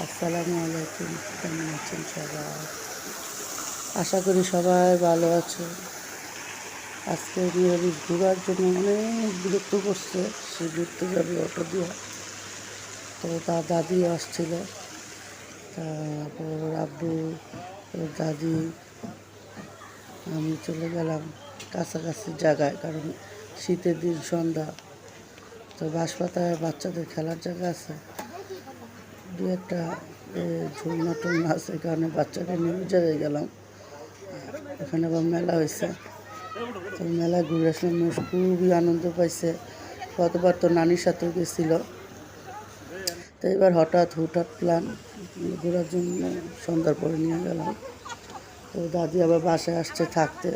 আসসালামু আলাইকুম, কেমন আছেন সবাই? আশা করি সবাই ভালো আছে আজকে বিহারি ঘোরার জন্য অনেক বিরক্ত করছে সে ঘুরতে যাবে অটো দিয়ে। তো তার দাদি আসছিল। তারপর আব্বু দাদি, আমি চলে গেলাম কাছাকাছি জায়গায়, কারণ শীতের দিন সন্ধ্যা। তো বাঁশপাতায় বাচ্চাদের খেলার জায়গা আছে। দু একটা ঝুলনা টুলনা আছে, কারণে বাচ্চাকে নিয়ে জায়গায় গেলাম। এখানে আবার মেলা হয়েছে। তো মেলায় ঘুরে আসলাম মানুষ খুবই আনন্দ পাইছে। কতবার তো নানির সাথেও গেছিল। তো এবার হঠাৎ হুঠাৎ প্ল্যান ঘোরার জন্য সন্ধ্যার পরে নিয়ে গেলাম। তো দাদি আবার বাসায় আসছে থাকতে।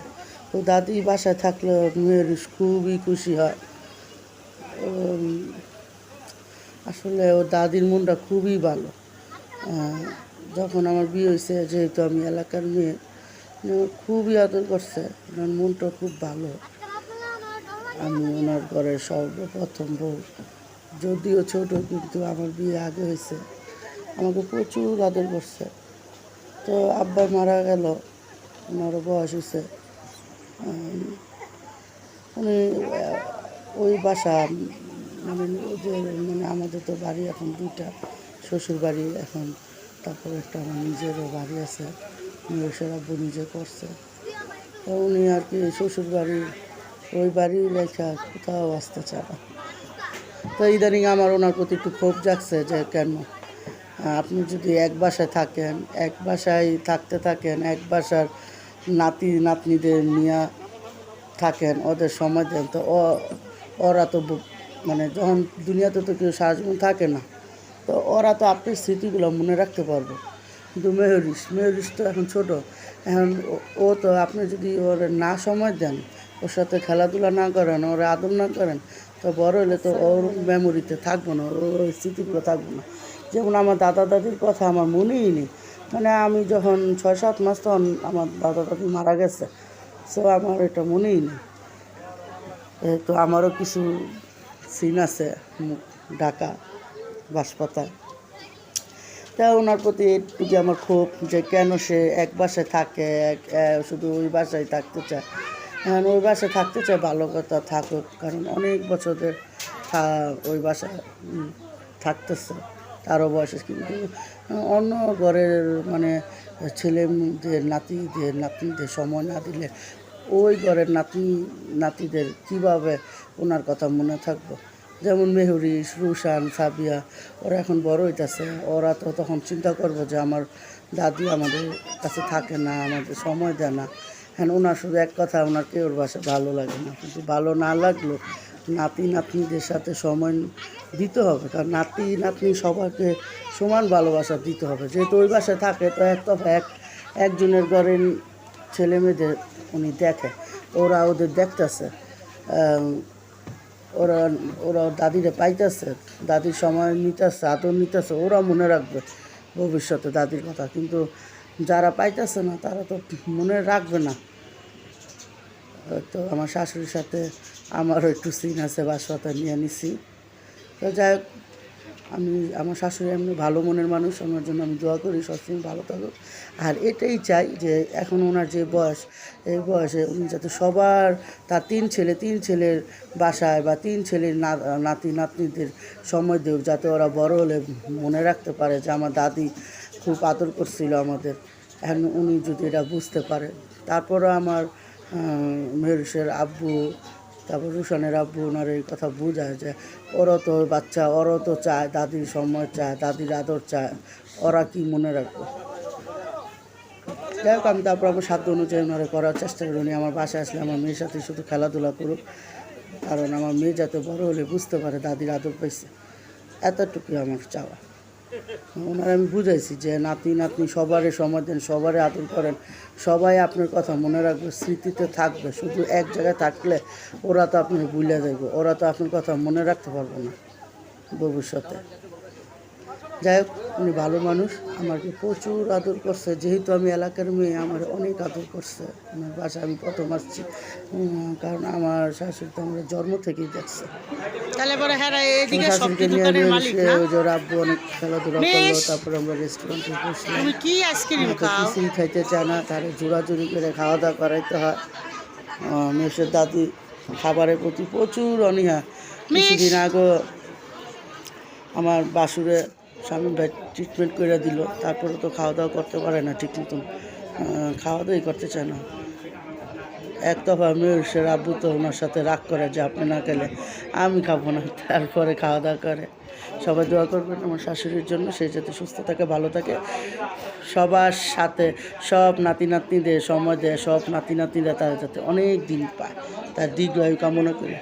তো দাদি বাসায় থাকলে মেয়ের খুবই খুশি হয়। আসলে ও দাদির মনটা খুবই ভালো। যখন আমার বিয়ে হয়েছে যেহেতু আমি এলাকার মেয়ে খুবই আদর করছে। ওনার মনটা খুব ভালো। আমি ওনার ঘরের সর্বপ্রথম বউ। যদিও ছোট, কিন্তু আমার বিয়ে আগে হয়েছে আমাকে প্রচুর আদর করছে। তো আব্বা মারা গেল, ওনারও বয়স হয়েছে উনি ওই বাসা মানে ওদের মানে আমাদের তো বাড়ি এখন দুইটা, শ্বশুর বাড়ি এখন, তারপর একটা আমার নিজেরও বাড়ি আছে মেয়ের আব্বু নিজে করছে। তো উনি আর কি শ্বশুর বাড়ি, ওই বাড়ি লেখা কোথাও আসতে চায় না। তো ইদানিং আমার ওনার প্রতি একটু ক্ষোভ জাগছে যে কেন? আপনি যদি এক বাসায় থাকেন, এক বাসায় থাকতে থাকেন, এক বাসার নাতি নাতনিদের নিয়ে থাকেন, ওদের সময় দেন, তো ওরা তো মানে যখন দুনিয়াতে তো কেউ সারা জীবন থাকে না, তো ওরা তো আপনার স্মৃতিগুলো মনে রাখতে পারবে। কিন্তু মেহরিস মেহরিস তো এখন ছোট। এখন ও- তো আপনি যদি ওর না সময় দেন, ওর সাথে খেলাধুলা না করেন, ওর আদর না করেন, তো বড় হলে তো ওর মেমোরিতে থাকব না, ওর স্মৃতিগুলো থাকবে না। যেমন আমার দাদা দাদির কথা আমার মনেই নেই। মানে আমি যখন ছয় সাত মাস তখন আমার দাদা দাদি মারা গেছে সো আমার এটা মনেই নেই। তো আমারও কিছু সিন আছে ঢাকা বাঁশপাতায় তা ওনার প্রতি একটু আমার ক্ষোভ, যে কেন সে এক বাসায় থাকে, এক শুধু ওই বাসায় থাকতে চায়। এখন ওই বাসায় থাকতে চায়, ভালো কথা থাকুক, কারণ অনেক বছরের ওই বাসায় থাকতেছে, তারও বয়সে কিন্তু, অন্য ঘরের মানে ছেলে ছেলেদের নাতিদের নাতনিদের সময় না দিলে ওই ঘরের নাতি, নাতিদের কীভাবে ওনার কথা মনে থাকব? যেমন মেহরি, রুশান, সাবিয়া, ওরা এখন বড় হইতেছে। ওরা তো তখন চিন্তা করব যে আমার দাদি আমাদের কাছে থাকে না, আমাদের সময় দেয় না। হ্যাঁ ওনার শুধু এক কথা, ওনার কেউর বাসা ভালো লাগে না। কিন্তু ভালো না লাগল নাতি, নাতনিদের সাথে সময় দিতে হবে। কারণ নাতি, নাতনি সবাইকে সমান ভালোবাসা দিতে হবে। যেহেতু ওই বাসায় থাকে, তো এক তফা এক, একজনের ঘরের ছেলে মেয়েদের উনি দেখে। ওরা ওদের দেখতেছে। ওরা ওরা দাদিরে পাইতেছে। দাদির সময় নিতেছে, আদর নিতেছে, ওরা মনে রাখবে ভবিষ্যতে দাদির কথা। কিন্তু যারা পাইতেছে না, তারা তো মনে রাখবে না। তো আমার শাশুড়ির সাথে আমারও একটু সিন আছে, বাসপাতা নিয়ে নিছি। তো যাই হোক আমি, আমার শাশুড়ি এমনি ভালো মনের মানুষ, আমার জন্য আমি দোয়া করি, সবসময় ভালো থাকুক। আর এটাই চাই যে এখন ওনার যে বয়স, এই বয়সে উনি যাতে সবার, তার তিন ছেলে, তিন ছেলের বাসায় বা তিন ছেলের নাতি, নাতনিদের সময় দেব যাতে ওরা বড় হলে মনে রাখতে পারে যে আমার দাদি খুব আদর করছিল আমাদের। এখন উনি যদি এটা বুঝতে পারে। তারপরও আমার মেহরুষের আব্বু তারপর রুশনের আব্বু, ওনার এই কথা বোঝায় যে ওরও তো বাচ্চা, ওরও তো চায়, দাদির সময় চায়, দাদির আদর চায়, ওরা কি মনে রাখবে? যাই হোক, আমি তারপর আমার সাধ্য অনুযায়ী ওনারা করার চেষ্টা করি। উনি আমার বাসায় আসলে আমার মেয়ের সাথে শুধু খেলাধুলা করুক, কারণ আমার মেয়ে যাতে বড় হলে বুঝতে পারে দাদির আদর পাইছে। এতটুকুই আমার চাওয়া। ওনার আমি বুঝাইছি যে নাতি, নাতনি সবারই সময় দেন সবারই আদর করেন। সবাই আপনার কথা মনে রাখবে, স্মৃতিতে থাকবে। শুধু এক জায়গায় থাকলে ওরা তো আপনি ভুলে যাবে ওরা তো আপনার কথা মনে রাখতে পারবে না ভবিষ্যতে। যাই হোক উনি ভালো মানুষ আমাকে প্রচুর আদর করছে। যেহেতু আমি এলাকার মেয়ে আমার অনেক আদর করছে। আমার বাসা আমি প্রথম আসছি। কারণ আমার শাশুড়ি তো আমার জন্ম থেকেই দেখছে। হ্যাঁ শাশুড়িকে নিয়ে আমি ওর আব্বু অনেক খেলাধুলা করল তারপরে আমরা রেস্টুরেন্টে বসলাম। কিছুই খাইতে চায় না তারে জোড়াজুড়ি করে খাওয়া দাওয়া করাইতে হয়। মেসের দাদি খাবারের প্রতি প্রচুর অনীহা। কিছুদিন আগে আমার বাসুরে স্বামী ট্রিটমেন্ট করে দিল, তারপরে তো খাওয়া দাওয়া করতে পারে না ঠিক মতন। খাওয়া দাওয়াই করতে চায় না। এক দফা মেয়ের আব্বু তো ওনার সাথে রাগ করে যে আপনি না খেলে আমি খাব না, তারপরে খাওয়া দাওয়া করে। সবাই দোয়া করবেন আমার শাশুড়ির জন্য, সে যাতে সুস্থ থাকে, ভালো থাকে। সবার সাথে, সব নাতি নাতনিদের সময় দেয়, সব নাতি নাতনিরা তারা যাতে অনেক দিন পায়, তার দীর্ঘায়ু কামনা করি।